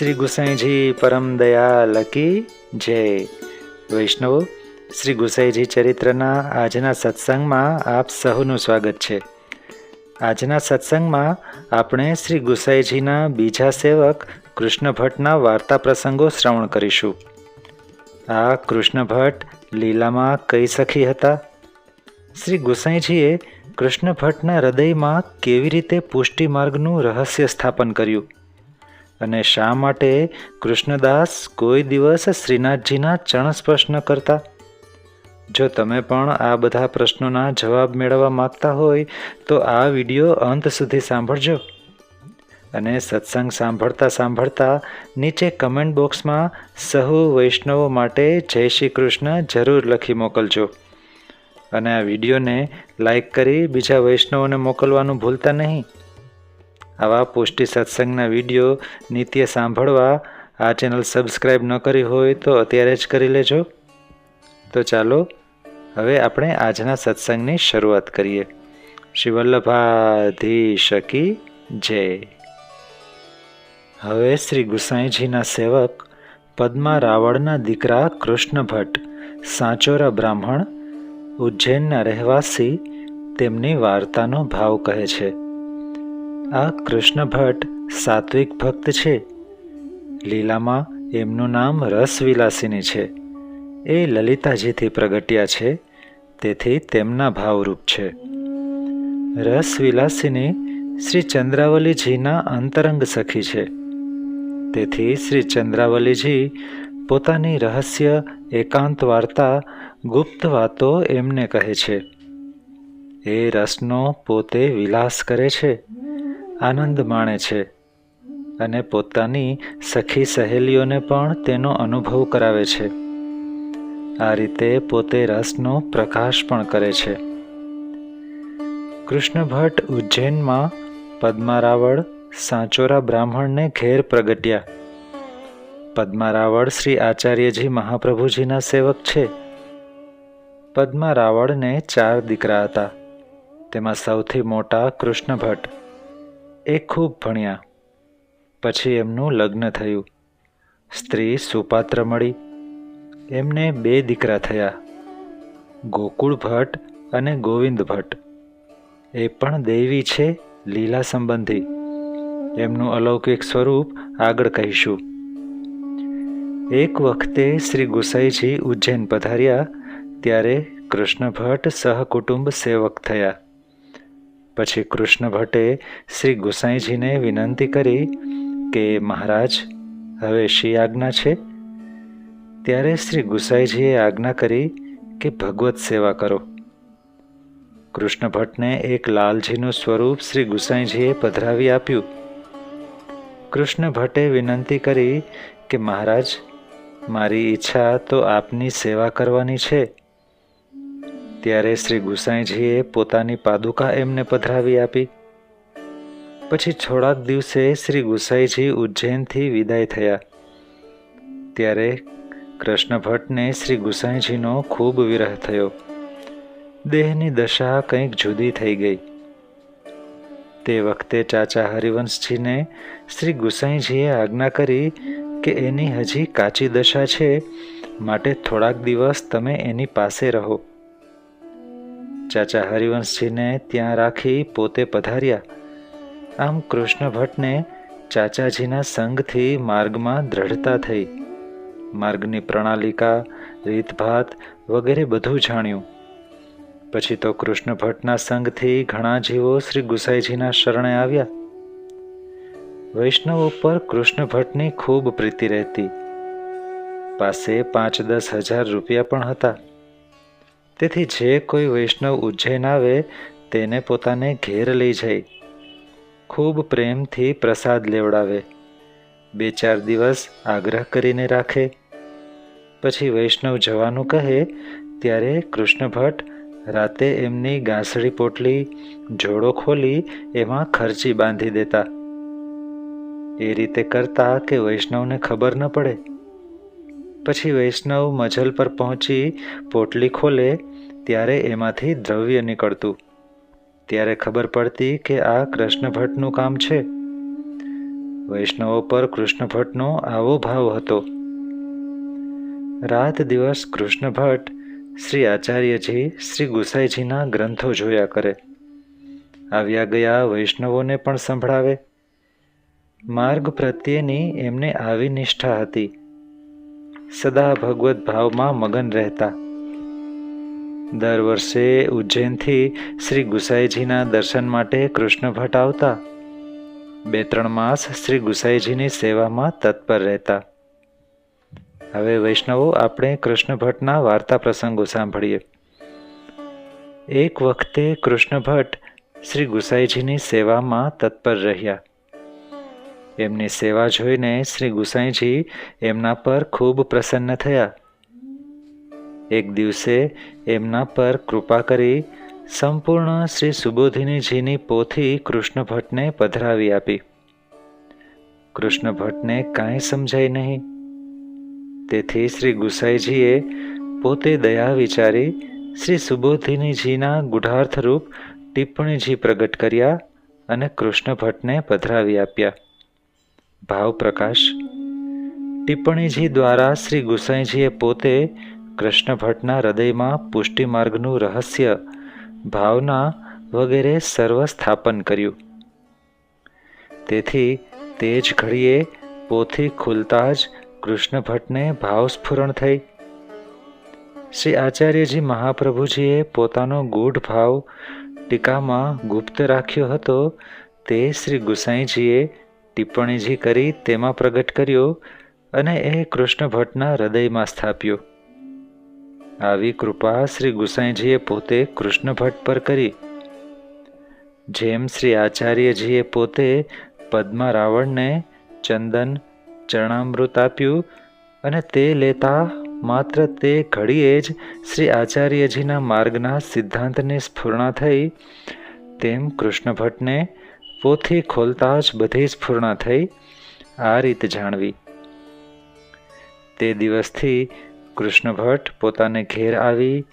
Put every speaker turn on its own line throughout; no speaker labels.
શ્રી ગુસાઈજી પરમ દયાલ કી જય. વૈષ્ણવો, શ્રી ગુસાઈજી ચરિત્રના આજના સત્સંગમાં આપ સહુનું સ્વાગત છે. આજના સત્સંગમાં આપણે શ્રી ગુસાઈજીના બીજા સેવક કૃષ્ણ ભટ્ટના વાર્તા પ્રસંગો શ્રવણ કરીશું. આ કૃષ્ણ ભટ્ટ લીલામાં કઈ સખી હતા? શ્રી ગુસાઈજીએ કૃષ્ણ ભટ્ટના હૃદયમાં કેવી રીતે પુષ્ટિ માર્ગનું રહસ્ય સ્થાપન કર્યું? અને શા માટે કૃષ્ણદાસ કોઈ દિવસ શ્રીનાથજીના ચરણ સ્પર્શ ન કરતા? જો તમે પણ આ બધા પ્રશ્નોના જવાબ મેળવવા માગતા હોય, તો આ વીડિયો અંત સુધી સાંભળજો. અને સત્સંગ સાંભળતા સાંભળતા નીચે કમેન્ટ બોક્સમાં સહુ વૈષ્ણવો માટે જય શ્રી કૃષ્ણ જરૂર લખી મોકલજો. અને આ વિડીયોને લાઈક કરી બીજા વૈષ્ણવોને મોકલવાનું ભૂલતા નહીં. આવા પુષ્ટિ સત્સંગના વીડિયો નિત્ય સાંભળવા આ ચેનલ સબસ્ક્રાઈબ ન કરી હોય તો અત્યારે જ કરી લેજો. તો ચાલો, હવે આપણે આજના સત્સંગની શરૂઆત કરીએ. શ્રી શકી જય. હવે શ્રી ગુસાઈજીના સેવક પદ્મા રાવળના દીકરા કૃષ્ણ ભટ્ટ સાચોરા બ્રાહ્મણ, ઉજ્જૈનના રહેવાસી, તેમની વાર્તાનો ભાવ કહે છે. આ કૃષ્ણ ભટ્ટ સાત્વિક ભક્ત છે. લીલામાં એમનું નામ રસવિલાસિની છે. એ લલિતાજીથી પ્રગટ્યા છે, તેથી તેમના ભાવરૂપ છે. રસવિલાસિની શ્રી ચંદ્રાવલીજીના અંતરંગ સખી છે. તેથી શ્રી ચંદ્રાવલીજી પોતાની રહસ્ય, એકાંત વાર્તા, ગુપ્ત વાતો એમને કહે છે. એ રસનો પોતે વિલાસ કરે છે. આનંદ માણે છે અને પોતાની સખી સહેલીઓને પણ તેનો અનુભવ કરાવે છે. આ રીતે પોતે રસનો પ્રકાશ પણ કરે છે. કૃષ્ણ ભટ્ટ ઉજ્જૈનમાં પદ્મારાવળ સાંચોરા બ્રાહ્મણને ઘેર પ્રગટ્યા. પદ્મારાવળ શ્રી આચાર્યજી મહાપ્રભુજીના સેવક છે. પદ્મારાવળને ચાર દીકરા હતા. તેમાં સૌથી મોટા કૃષ્ણ ભટ્ટ એ ખૂબ ભણ્યા. પછી એમનું લગ્ન થયું. સ્ત્રી સુપાત્ર મળી. એમને બે દીકરા થયા. ગોકુળ ભટ્ટ અને ગોવિંદ ભટ્ટ. એ પણ દેવી છે લીલા સંબંધી. એમનું અલૌકિક સ્વરૂપ આગળ કહીશું. એક વખતે શ્રી ગુસાઈજી ઉજ્જૈન પધાર્યા, ત્યારે કૃષ્ણ ભટ્ટ સહકુટુંબ સેવક થયા. પછી કૃષ્ણ ભટ્ટે શ્રી ગુસાઈજીને વિનંતી કરી કે, મહારાજ, હવે શી આજ્ઞા છે? ત્યારે શ્રી ગુસાઈજીએ આજ્ઞા કરી કે, ભગવત સેવા કરો. કૃષ્ણ ભટ્ટને એક લાલજીનું સ્વરૂપ શ્રી ગુસાઈજીએ પધરાવી આપ્યું. કૃષ્ણ ભટ્ટે વિનંતી કરી કે, મહારાજ, મારી ઈચ્છા તો આપની સેવા કરવાની છે ત્યારે શ્રી ગુસાઈજીએ પોતાની પાદુકા એમને પધરાવી આપી. પછી થોડાક દિવસે શ્રી ગુસાઈજી ઉજ્જૈનથી વિદાય થયા. ત્યારે કૃષ્ણ ભટ્ટને શ્રી ગુસાઈજીનો ખૂબ વિરહ થયો. દેહની દશા કંઈક જુદી થઈ ગઈ. તે વખતે ચાચા હરિવંશજીને શ્રી ગુસાઈજીએ આજ્ઞા કરી કે એની હજી કાચી દશા છે, માટે થોડાક દિવસ તમે એની પાસે રહો. ચાચા હરિવંશજીને ત્યાં રાખી પોતે પધાર્યા. આમ કૃષ્ણ ભટ્ટને ચાચાજીના સંગથી માર્ગમાં દ્રઢતા થઈ. માર્ગની પ્રણાલિકા, રીતભાત વગેરે બધું જાણ્યું. પછી તો કૃષ્ણ ભટ્ટના સંગથી ઘણા જીવો શ્રી ગુસાઈજીના શરણે આવ્યા. વૈષ્ણવ ઉપર કૃષ્ણ ભટ્ટની ખૂબ પ્રીતિ રહેતી. પાસે પાંચ દસ હજાર રૂપિયા પણ હતા. તેથી જે કોઈ વૈષ્ણવ ઉજ્જૈન આવે, તેને પોતાને ઘેર લઈ જાય. ખૂબ પ્રેમથી પ્રસાદ લેવડાવે. બે ચાર દિવસ આગ્રહ કરીને રાખે. પછી વૈષ્ણવ જવાનું કહે, ત્યારે કૃષ્ણ ભટ્ટ રાતે એમની ગાંસડી પોટલી જોડો ખોલી એમાં ખર્ચી બાંધી દેતા. એ રીતે કરતા કે વૈષ્ણવને ખબર ન પડે. પછી વૈષ્ણવ મજલ પર પહોંચી પોટલી ખોલે ત્યારે એમાંથી દ્રવ્ય નીકળતું. ત્યારે ખબર પડતી કે આ કૃષ્ણ ભટ્ટનું કામ છે. વૈષ્ણવો પર કૃષ્ણ ભટ્ટનો આવો ભાવ હતો. રાત દિવસ કૃષ્ણ ભટ્ટ શ્રી આચાર્યજી, શ્રી ગુસાઈજીના ગ્રંથો જોયા કરે. આવ્યા ગયા વૈષ્ણવોને પણ સંભળાવે. માર્ગ પ્રત્યેની એમને આવી નિષ્ઠા હતી. સદા ભગવત ભાવમાં મગન રહેતા. દર વર્ષે ઉજ્જૈનથી શ્રી ગુસાઈજીના દર્શન માટે કૃષ્ણ ભટ્ટ આવતા. બે ત્રણ માસ શ્રી ગુસાઈજીની સેવામાં તત્પર રહેતા. હવે વૈષ્ણવો, આપણે કૃષ્ણ ભટ્ટના વાર્તા પ્રસંગો સાંભળીએ. એક વખતે કૃષ્ણ ભટ્ટ શ્રી ગુસાઈજીની સેવામાં તત્પર રહ્યા. એમની સેવા જોઈને શ્રી ગુસાઈજી એમના પર ખૂબ પ્રસન્ન થયા. એક દિવસે એમના પર કૃપા કરી સંપૂર્ણ શ્રી સુબોધિનીજીની પોથી કૃષ્ણ ભટ્ટને પધરાવી આપી. કૃષ્ણ ભટ્ટને કાંઈ સમજાય નહીં. તેથી શ્રી ગુસાઈજીએ પોતે દયા વિચારી શ્રી સુબોધિનીજીના ગુઢાર્થરૂપ ટિપ્પણીજી પ્રગટ કર્યા અને કૃષ્ણ ભટ્ટને પધરાવી આપ્યા. ભાવ પ્રકાશ? ટિપ્પણીજી દ્વારા શ્રી ગુસાઈજીએ પોતે કૃષ્ણ ભટ્ટના હૃદયમાં પુષ્ટિ માર્ગનું રહસ્ય, ભાવના વગેરે સર્વ સ્થાપન કર્યું. તેથી તે જ ઘડીએ પોથી ખુલતા જ કૃષ્ણ ભટ્ટને ભાવસ્ફુરણ થઈ. શ્રી આચાર્યજી મહાપ્રભુજીએ પોતાનો ગૂઢ ભાવ ટીકામાં ગુપ્ત રાખ્યો હતો. તે શ્રી ગુસાઈજીએ ટિપ્પણીજી કરી તેમાં પ્રગટ કર્યો અને એ કૃષ્ણ ભટ્ટના હૃદયમાં સ્થાપ્યો. આવી કૃપા શ્રી ગુસાઈજીએ પોતે કૃષ્ણ ભટ્ટ પર કરી. જેમ શ્રી આચાર્યજીએ પોતે પદ્મા રાવણને ચંદન, ચરણામૃત આપ્યું અને તે લેતા માત્ર તે ઘડીએ જ શ્રી આચાર્યજીના માર્ગના સિદ્ધાંતની સ્ફૂર્ણા થઈ, તેમ કૃષ્ણ ભટ્ટને પોથી ખોલતા જ બધી સ્ફૂર્ણા થઈ આ રીત જાણવી. તે દિવસથી કૃષ્ણ ભટ્ટ પોતાને ઘેર આવી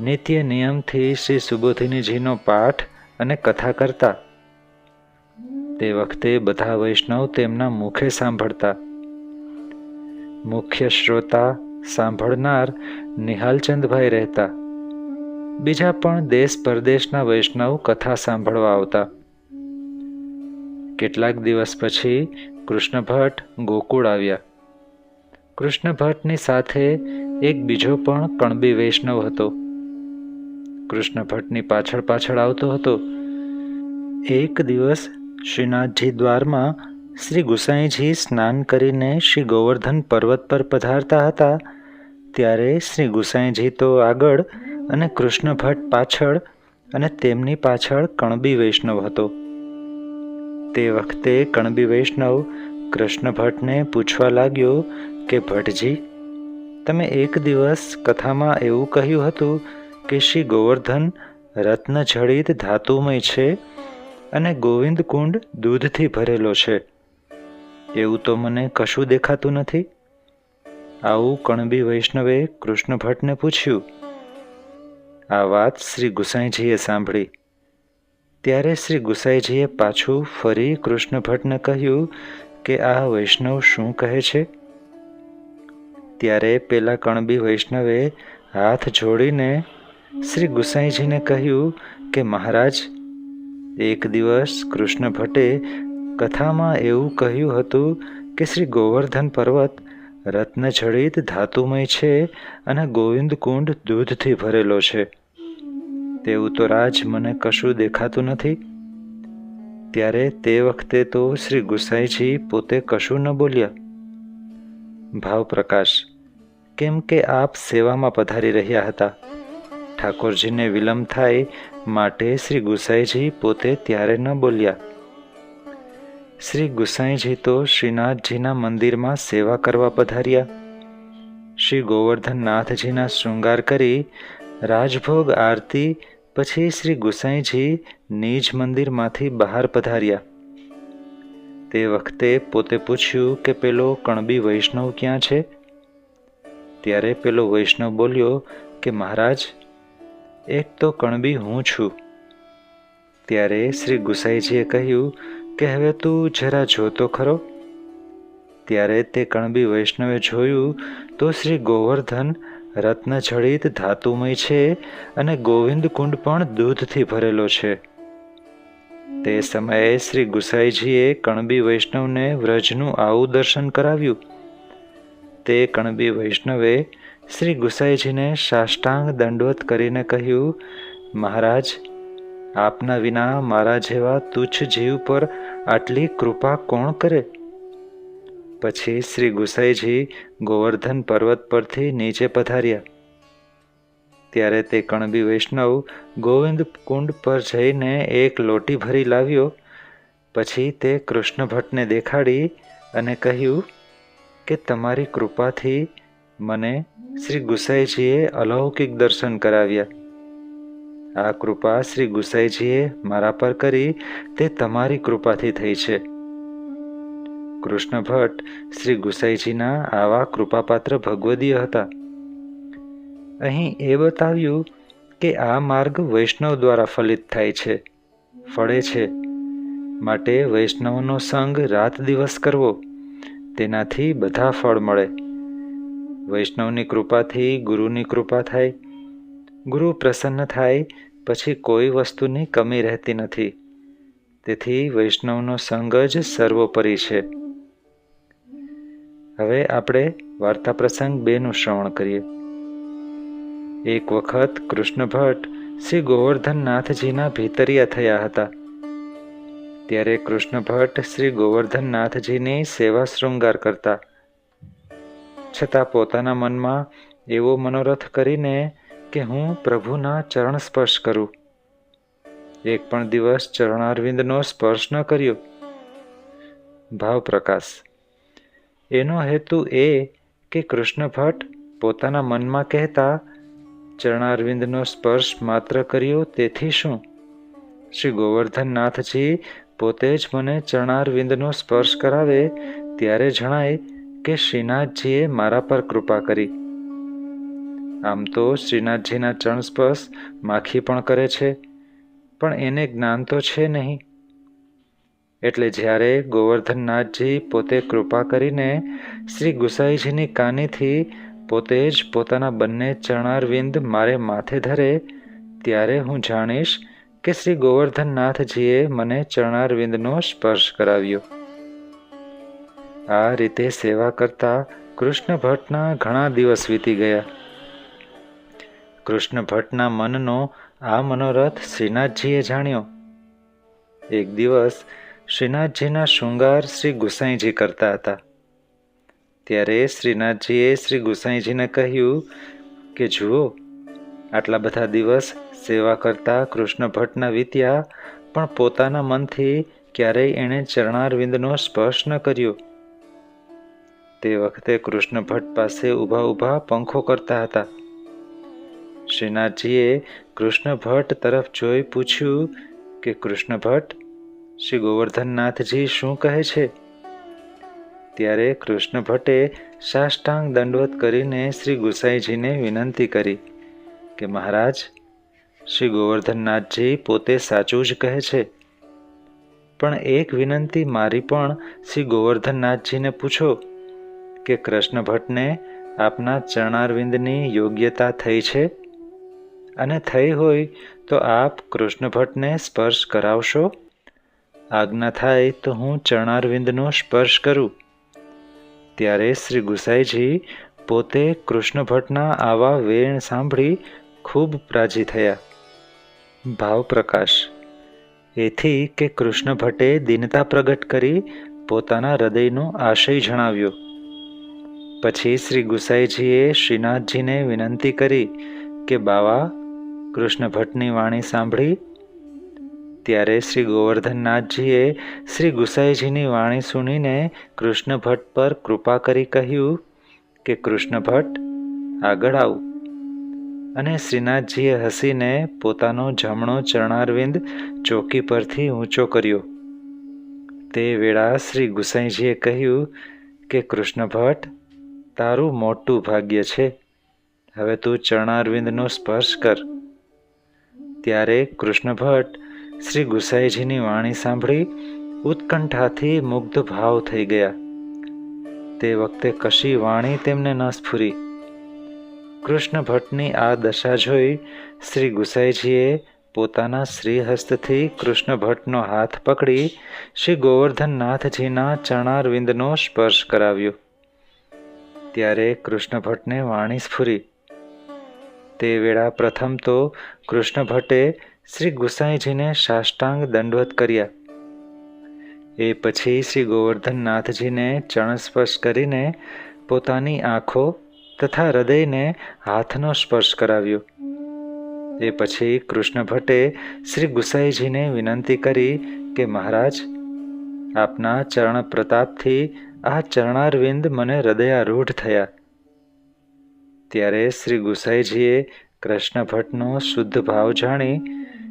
નિત્ય નિયમથી શ્રી સુબોધિનીજીનો પાઠ અને કથા કરતા. તે વખતે બધા વૈષ્ણવ તેમના મુખે સાંભળતા. મુખ્ય શ્રોતા સાંભળનાર નિહાલચંદભાઈ રહેતા. બીજા પણ દેશ પરદેશના વૈષ્ણવ કથા સાંભળવા આવતા. કેટલાક દિવસ પછી કૃષ્ણ ભટ્ટ ગોકુળ આવ્યા. કૃષ્ણ ભટ્ટની સાથે એક બીજો પણ કણબી વૈષ્ણવ હતો. કૃષ્ણ ભટ્ટની પાછળ પાછળ આવતો હતો. એક દિવસ શ્રીનાથજી દ્વારમાં શ્રી ગુસાઈજી સ્નાન કરીને શ્રી ગોવર્ધન પર્વત પર પધારતા હતા, ત્યારે શ્રી ગુસાઈજી તો આગળ અને કૃષ્ણ ભટ્ટ પાછળ અને તેમની પાછળ કણબી વૈષ્ણવ હતો. તે વખતે કણબી વૈષ્ણવ કૃષ્ણ ભટ્ટને પૂછવા લાગ્યો કે, ભટ્ટજી, તમે એક દિવસ કથામાં એવું કહ્યું હતું કે શ્રી ગોવર્ધન રત્નજડિત ધાતુમય છે અને ગોવિંદ કુંડ દૂધથી ભરેલો છે. એવું તો મને કશું દેખાતું નથી. આવું કણબી વૈષ્ણવે કૃષ્ણ ભટ્ટને પૂછ્યું. આ વાત શ્રી ગુસાઈજીએ સાંભળી. ત્યારે શ્રી ગુસાઈજીએ પાછું ફરી કૃષ્ણ ભટ્ટને કહ્યું કે આ વૈષ્ણવ શું કહે છે? ત્યારે પેલા કણબી વૈષ્ણવે હાથ જોડીને શ્રી ગુસાઈજીને કહ્યું કે મહારાજ, એક દિવસ કૃષ્ણ ભટ્ટે કથામાં એવું કહ્યું હતું કે શ્રી ગોવર્ધન પર્વત રત્નજડિત ધાતુમય છે અને ગોવિંદ કુંડ દૂધથી ભરેલો છે. તેવું તો રાજ મને કશું દેખાતું નથી. ત્યારે તે વખતે તો શ્રી ગુસાઈજી પોતે કશું ન બોલ્યા. ભાવ પ્રકાશ, કેમ કે આપ સેવામાં પધારી રહ્યા હતા. ઠાકોરજીને વિલંબ થાય માટે શ્રી ગુસાઈજી પોતે ત્યારે ન બોલ્યા. શ્રી ગુસાઈજી તો શ્રીનાથજીના મંદિરમાં સેવા કરવા પધાર્યા. શ્રી ગોવર્ધનનાથજીના શૃંગાર કરી રાજભોગ આરતી પછી શ્રી ગુસાઈજી નિજ મંદિરમાંથી બહાર પધાર્યા. તે વખતે પોતે પૂછ્યું કે પેલો કણબી વૈષ્ણવ ક્યાં છે? ત્યારે પેલો વૈષ્ણવ બોલ્યો કે મહારાજ, એક તો કણબી હું છું. ત્યારે શ્રી ગુસાઈજીએ કહ્યું કે હવે તું જરા જોતો ખરો. ત્યારે તે કણબી વૈષ્ણવે જોયું તો શ્રી ગોવર્ધન રત્નજડિત ધાતુમય છે અને ગોવિંદ કુંડ પણ દૂધથી ભરેલો છે. તે સમયે શ્રી ગુસાઈજીએ કણબી વૈષ્ણવને વ્રજનું આવું દર્શન કરાવ્યું. તે કણબી વૈષ્ણવે શ્રી ગુસાઈજીને સાષ્ટાંગ દંડવત કરીને કહ્યું, મહારાજ, આપના વિના મારા જેવા તુચ્છ જીવ પર આટલી કૃપા કોણ કરે? પછી શ્રી ગુસાઈજી ગોવર્ધન પર્વત પરથી નીચે પધાર્યા. ત્યારે તે કણબી વૈષ્ણવ ગોવિંદ કુંડ પર જઈને એક લોટી ભરી લાવ્યો. પછી તે કૃષ્ણ ભટ્ટને દેખાડી અને કહ્યું કે તમારી કૃપાથી મને શ્રી ગુસાઈજીએ અલૌકિક દર્શન કરાવ્યા. આ કૃપા શ્રી ગુસાઈજીએ મારા પર કરી, તે તમારી કૃપાથી થઈ છે. કૃષ્ણ ભટ્ટ શ્રી ગુસાઈજીના આવા કૃપાપાત્ર ભગવદીય હતા. અહીં એ બતાવ્યું કે આ માર્ગ વૈષ્ણવ દ્વારા ફલિત થાય છે, ફળે છે. માટે વૈષ્ણવનો સંગ રાત દિવસ કરવો, તેનાથી બધા ફળ મળે. વૈષ્ણવની કૃપાથી ગુરુની કૃપા થાય. ગુરુ પ્રસન્ન થાય, પછી કોઈ વસ્તુની કમી રહેતી નથી. તેથી વૈષ્ણવનો સંગ જ સર્વોપરી છે. હવે આપણે વાર્તા પ્રસંગ બેનું શ્રવણ કરીએ. એક વખત કૃષ્ણ ભટ્ટ શ્રી ગોવર્ધનનાથજીના ભીતરિયા થયા હતા. ત્યારે કૃષ્ણ ભટ્ટ શ્રી ગોવર્ધનનાથજીની સેવા શૃંગાર કરતા. છતાં પોતાના મનમાં એવો મનોરથ કરીને કે હું પ્રભુના ચરણ સ્પર્શ કરું. એક પણ દિવસ ચરણારવિંદનો સ્પર્શ ન કર્યો. ભાવ પ્રકાશ એનો હેતુ એ કે કૃષ્ણ ભટ્ટ પોતાના મનમાં કહેતા, ચરણારવિંદનો સ્પર્શ માત્ર કર્યો તેથી શું? શ્રી ગોવર્ધનનાથજી પોતે જ મને ચરણારવિંદનો સ્પર્શ કરાવે ત્યારે જણાય કે શ્રીનાથજીએ મારા પર કૃપા કરી. આમ તો શ્રીનાથજીના ચરણ સ્પર્શ માખી પણ કરે છે, પણ એને જ્ઞાન તો છે નહીં. એટલે જ્યારે ગોવર્ધનનાથજી પોતે કૃપા કરીને શ્રી ગુસાઈજીની કાનીથી પોતે જ પોતાના બંને ચરણારવિંદ મારે માથે ધરે, ત્યારે હું જાણીશ કે શ્રી ગોવર્ધનનાથજીએ મને ચરણારવિંદનો સ્પર્શ કરાવ્યો. આ રીતે સેવા કરતા કૃષ્ણ ભટ્ટના ઘણા દિવસ વીતી ગયા. કૃષ્ણ ભટ્ટના મનનો આ મનોરથ શ્રીનાથજીએ જાણ્યો. એક દિવસ શ્રીનાથજીના શૃંગાર શ્રી ગુસાઈજી કરતા હતા. ત્યારે શ્રીનાથજીએ શ્રી ગુસાઈજીને કહ્યું કે, જુઓ, આટલા બધા દિવસ સેવા કરતા કૃષ્ણ ભટ્ટના વીત્યા પણ પોતાના મનથી ક્યારેય એણે ચરણારવિંદનો સ્પર્શ ન કર્યો. તે વખતે કૃષ્ણ ભટ્ટ પાસે ઊભા ઊભા પંખો કરતા હતા. શ્રીનાથજીએ કૃષ્ણ ભટ્ટ તરફ જોઈ પૂછ્યું કે, કૃષ્ણ ભટ્ટ શ્રી ગોવર્ધનનાથજી શું કહે છે? ત્યારે કૃષ્ણ ભટ્ટે સાષ્ટાંગ દંડવત કરીને શ્રી ગુસાઈજીને વિનંતી કરી કે, મહારાજ, શ્રી ગોવર્ધનનાથજી પોતે સાચું જ કહે છે. પણ એક વિનંતી મારી પણ શ્રી ગોવર્ધનનાથજીને પૂછો કે, કૃષ્ણ ભટ્ટને આપના ચરણારવિંદની યોગ્યતા થઈ છે? અને થઈ હોય તો આપ કૃષ્ણ ભટ્ટને સ્પર્શ કરાવશો? આજ્ઞા થાય તો હું ચરણારવિંદનો સ્પર્શ કરું. ત્યારે શ્રી ગુસાઈજી પોતે કૃષ્ણ ભટ્ટના આવા વેણ સાંભળી ખૂબ પ્રાજી થયા. ભાવ પ્રકાશ. એથી કે કૃષ્ણ ભટ્ટે દિનતા પ્રગટ કરી પોતાના હૃદયનો આશય જણાવ્યો. પછી શ્રી ગુસાઈજીએ શ્રીનાથજીને વિનંતી કરી કે, બાવા કૃષ્ણ ભટ્ટની વાણી સાંભળી ત્યારે શ્રી ગોવર્ધનનાથજીએ શ્રી ગુસાઈજીની વાણી સુણીને કૃષ્ણ ભટ્ટ પર કૃપા કરી કહ્યું કે કૃષ્ણ ભટ્ટ આગળ આવું. અને શ્રીનાથજીએ હસીને પોતાનો જમણો ચરણારવિંદ ચોકી પરથી ઊંચો કર્યો. તે વેળા શ્રી ગુસાઈજીએ કહ્યું કે કૃષ્ણ ભટ્ટ તારું મોટું ભાગ્ય છે. હવે તું ચરણારવિંદનો સ્પર્શ કર. ત્યારે કૃષ્ણ ભટ્ટ શ્રી ગુસાઈજીની વાણી સાંભળી ઉત્કંઠાથી મુગ્ધ ભાવ થઈ ગયા. તે વખતે કશી વાણી તેમને ન સ્ફુરી. કૃષ્ણ ભટ્ટની આ દશા જોઈ શ્રી ગુસાઈજીએ પોતાના શ્રીહસ્તથી કૃષ્ણ ભટ્ટનો હાથ પકડી શ્રી ગોવર્ધનનાથજીના ચણારવિંદનો સ્પર્શ કરાવ્યો. ત્યારે કૃષ્ણ ભટ્ટને વાણી સ્ફુરી. તે વેળા પ્રથમ તો કૃષ્ણ ભટ્ટે શ્રી ગુસાઈજીને સાષ્ટાંગ દંડવત કર્યા. એ પછી શ્રી ગોવર્ધનનાથજીને ચરણ સ્પર્શ કરીને પોતાની આંખો તથા હૃદયને હાથનો સ્પર્શ કરાવ્યો. એ પછી કૃષ્ણ ભટ્ટે શ્રી ગુસાઈજીને વિનંતી કરી કે, મહારાજ, આપના ચરણ પ્રતાપથી આ ચરણારવિંદ મને હૃદયારૂઢ થયા. ત્યારે શ્રી ગુસાઈજીએ કૃષ્ણ ભટ્ટનો શુદ્ધ ભાવ જાણી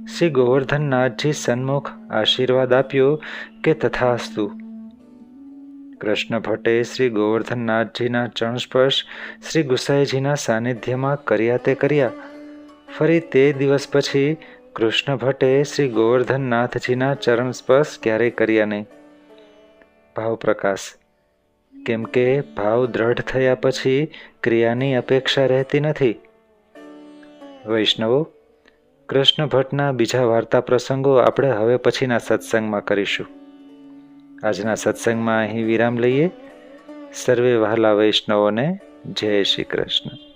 શ્રી ગોવર્ધનનાથજી સન્મુખ આશીર્વાદ આપ્યો કે તથાસ્તુ. કૃષ્ણ ભટ્ટે શ્રી ગોવર્ધનનાથજીના ચરણ સ્પર્શ શ્રી ગુસાઈજીના સાનિધ્યમાં કર્યા તે કર્યા. ફરી તે દિવસ પછી કૃષ્ણ ભટ્ટે શ્રી ગોવર્ધનનાથજીના ચરણ સ્પર્શ ક્યારેય કર્યા નહીં. ભાવ પ્રકાશ. કેમ કે ભાવ દ્રઢ થયા પછી ક્રિયાની અપેક્ષા રહેતી નથી. વૈષ્ણવો કૃષ્ણ ભટ્ટના બીજા વાર્તા પ્રસંગો આપણે હવે પછીના સત્સંગમાં કરીશું. આજના સત્સંગમાં અહીં વિરામ લઈએ. સર્વે વહાલા વૈષ્ણવોને જય શ્રી કૃષ્ણ.